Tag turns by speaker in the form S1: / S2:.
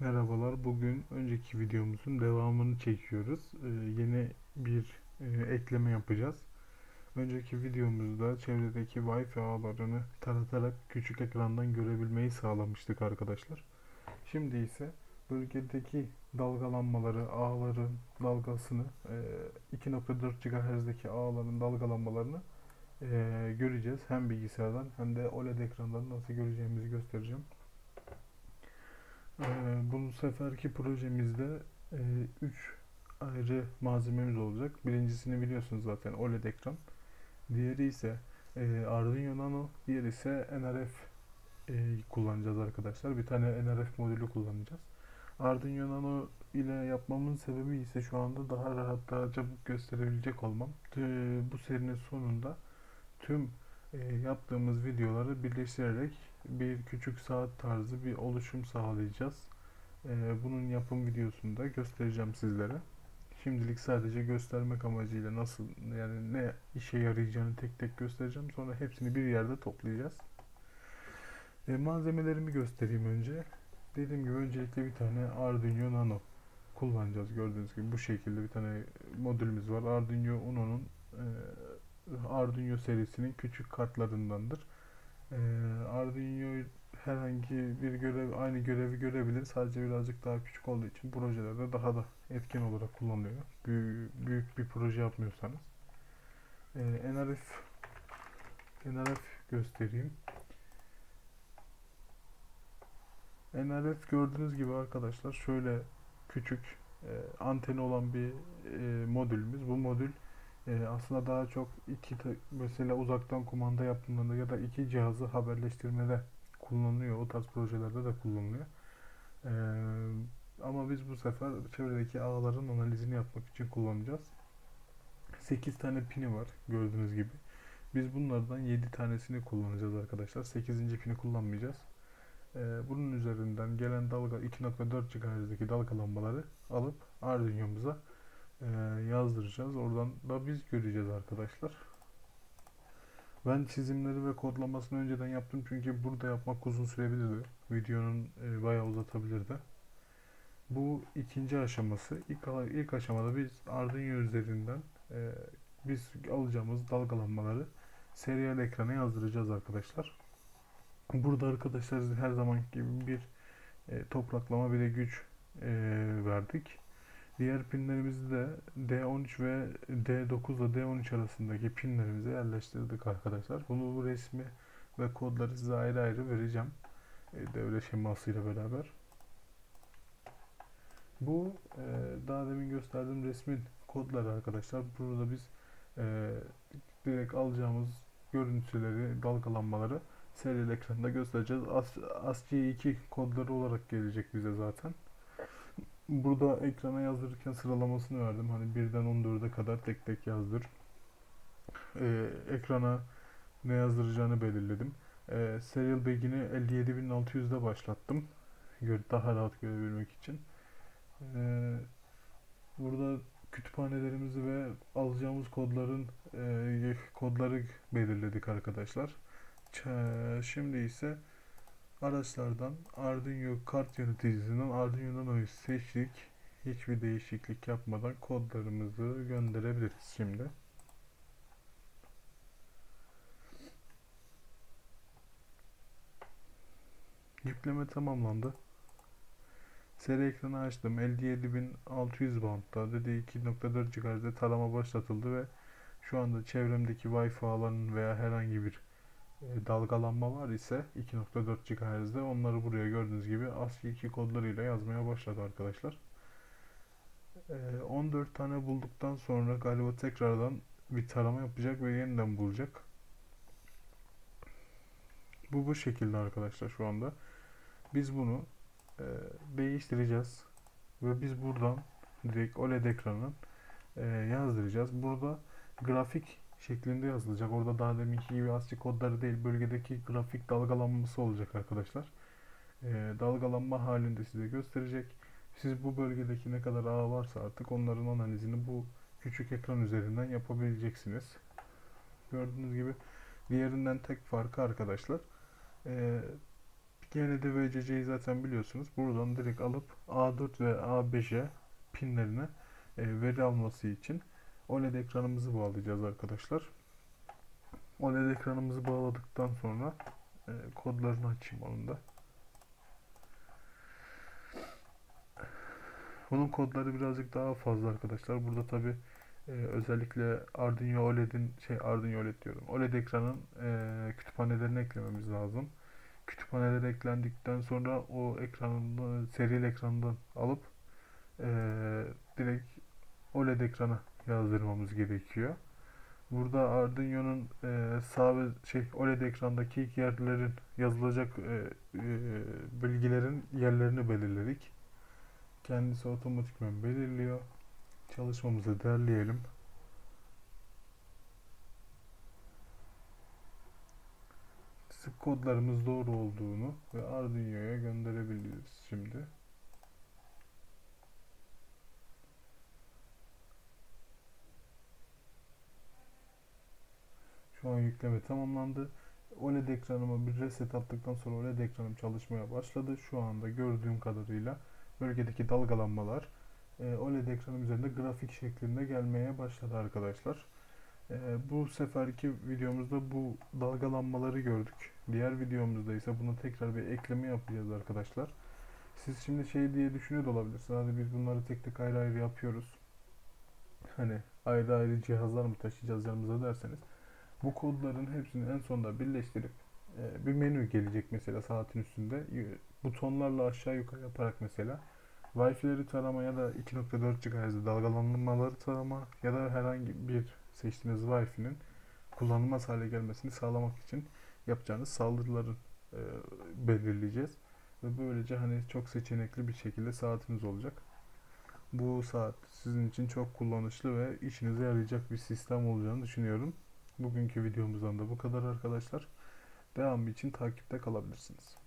S1: Merhabalar. Bugün önceki videomuzun devamını çekiyoruz. Ee, yeni bir e, ekleme yapacağız. Önceki videomuzda çevredeki Wi-Fi ağlarını taratarak küçük ekrandan görebilmeyi sağlamıştık arkadaşlar. Şimdi ise bölgedeki dalgalanmaları, ağların dalgasını, e, 2.4 GHz'deki ağların dalgalanmalarını e, göreceğiz. Hem bilgisayardan hem de OLED ekrandan nasıl göreceğimizi göstereceğim. Ee, bu seferki projemizde 3 ayrı malzememiz olacak. Birincisini biliyorsunuz zaten OLED ekran. Diğeri ise e, Arduino Nano, diğeri ise NRF e, kullanacağız arkadaşlar. Bir tane NRF modülü kullanacağız. Arduino Nano ile yapmamın sebebi ise şu anda daha rahat, daha çabuk gösterebilecek olmam. Tü- Bu serinin sonunda tüm e, yaptığımız videoları birleştirerek bir küçük saat tarzı bir oluşum sağlayacağız. E, bunun yapım videosunu da göstereceğim sizlere. Şimdilik sadece göstermek amacıyla nasıl yani ne işe yarayacağını tek tek göstereceğim. Sonra hepsini bir yerde toplayacağız. E, malzemelerimi göstereyim önce. Dediğim gibi öncelikle bir tane Arduino Nano kullanacağız. Gördüğünüz gibi bu şekilde bir tane modülümüz var. Arduino Uno'nun e, Arduino serisinin küçük kartlarındandır. Ee, Arduino herhangi bir görev aynı görevi görebilir. Sadece birazcık daha küçük olduğu için projelerde daha da etkin olarak kullanılıyor. Büyük, büyük bir proje yapmıyorsanız. Ee, NRF NRF göstereyim. NRF gördüğünüz gibi arkadaşlar şöyle küçük e, anteni olan bir e, modülümüz. Bu modül e, aslında daha çok iki mesela uzaktan kumanda yaptığında ya da iki cihazı haberleştirmede kullanılıyor. O tarz projelerde de kullanılıyor. E, ama biz bu sefer çevredeki ağların analizini yapmak için kullanacağız. 8 tane pini var gördüğünüz gibi. Biz bunlardan 7 tanesini kullanacağız arkadaşlar. 8. pini kullanmayacağız. E, bunun üzerinden gelen dalga 2.4 GHz'deki dalgalanmaları alıp Arduino'muza e, yazdıracağız. Oradan da biz göreceğiz arkadaşlar. Ben çizimleri ve kodlamasını önceden yaptım çünkü burada yapmak uzun sürebilirdi. Videonun e, bayağı uzatabilirdi. Bu ikinci aşaması. İlk, ilk aşamada biz Arduino üzerinden e, biz alacağımız dalgalanmaları serial ekrana yazdıracağız arkadaşlar. Burada arkadaşlar her zaman gibi bir e, topraklama bir de güç e, verdik. Diğer pinlerimizi de D13 ve D9 ile D13 arasındaki pinlerimize yerleştirdik arkadaşlar. Bunu bu resmi ve kodları size ayrı ayrı vereceğim. E, devre şemasıyla beraber. Bu e, daha demin gösterdiğim resmin kodları arkadaşlar. Burada biz e, direkt alacağımız görüntüleri, dalgalanmaları serial ekranda göstereceğiz. ASCII2 kodları olarak gelecek bize zaten. Burada ekrana yazdırırken sıralamasını verdim. Hani 1'den 14'e kadar tek tek yazdır. Ee, ekrana ne yazdıracağını belirledim. Ee, serial begin'i 57600'de başlattım. Daha rahat görebilmek için. Ee, burada kütüphanelerimizi ve alacağımız kodların e, kodları belirledik arkadaşlar. Ç- Şimdi ise Araçlardan Arduino kart yöneticisinden Arduino Nano'yu seçtik. Hiçbir değişiklik yapmadan kodlarımızı gönderebiliriz şimdi. Yükleme tamamlandı. Seri ekranı açtım. 57600 bandta dedi 2.4 GHz'de tarama başlatıldı ve şu anda çevremdeki Wi-Fi alanın veya herhangi bir dalgalanma var ise 2.4 GHz'de onları buraya gördüğünüz gibi ASCII2 kodlarıyla yazmaya başladı arkadaşlar. 14 tane bulduktan sonra galiba tekrardan bir tarama yapacak ve yeniden bulacak. Bu bu şekilde arkadaşlar şu anda. Biz bunu e, değiştireceğiz ve biz buradan direkt OLED ekranın e, yazdıracağız. Burada grafik şeklinde yazılacak. Orada daha deminki gibi ASCII kodları değil bölgedeki grafik dalgalanması olacak arkadaşlar. Ee, dalgalanma halinde size gösterecek. Siz bu bölgedeki ne kadar ağ varsa artık onların analizini bu küçük ekran üzerinden yapabileceksiniz. Gördüğünüz gibi diğerinden tek farkı arkadaşlar ee, Gene de VCC'yi zaten biliyorsunuz. Buradan direkt alıp A4 ve A5'e pinlerine e, veri alması için OLED ekranımızı bağlayacağız arkadaşlar. OLED ekranımızı bağladıktan sonra e, kodlarını açayım onun da. Bunun kodları birazcık daha fazla arkadaşlar. Burada tabi özellikle Arduino OLED'in şey Arduino OLED diyorum. OLED ekranın e, kütüphanelerini eklememiz lazım. Kütüphaneler eklendikten sonra o ekranın serili ekrandan alıp e, direkt OLED ekrana yazdırmamız gerekiyor. Burada Arduino'nun e, sağ ve şey OLED ekrandaki yerlerin yazılacak e, e, bilgilerin yerlerini belirledik. Kendisi otomatikman belirliyor. Çalışmamızı derleyelim. Kodlarımız doğru olduğunu ve Arduino'ya gönderebiliriz şimdi. Şu an yükleme tamamlandı. OLED ekranıma bir reset attıktan sonra OLED ekranım çalışmaya başladı. Şu anda gördüğüm kadarıyla bölgedeki dalgalanmalar e, OLED ekranım üzerinde grafik şeklinde gelmeye başladı arkadaşlar. E, bu seferki videomuzda bu dalgalanmaları gördük. Diğer videomuzda ise buna tekrar bir ekleme yapacağız arkadaşlar. Siz şimdi şey diye düşünüyor da olabilirsiniz. Hadi biz bunları tek tek ayrı ayrı yapıyoruz. Hani ayrı ayrı cihazlar mı taşıyacağız yanımıza derseniz. Bu kodların hepsini en sonunda birleştirip e, bir menü gelecek mesela saatin üstünde. Butonlarla aşağı yukarı yaparak mesela Wi-Fi'leri tarama ya da 2.4 GHz dalgalanmaları tarama ya da herhangi bir seçtiğiniz Wi-Fi'nin kullanılmaz hale gelmesini sağlamak için yapacağınız saldırıların e, belirleyeceğiz. Ve böylece hani çok seçenekli bir şekilde saatiniz olacak. Bu saat sizin için çok kullanışlı ve işinize yarayacak bir sistem olacağını düşünüyorum. Bugünkü videomuzdan da bu kadar arkadaşlar. Devamı için takipte kalabilirsiniz.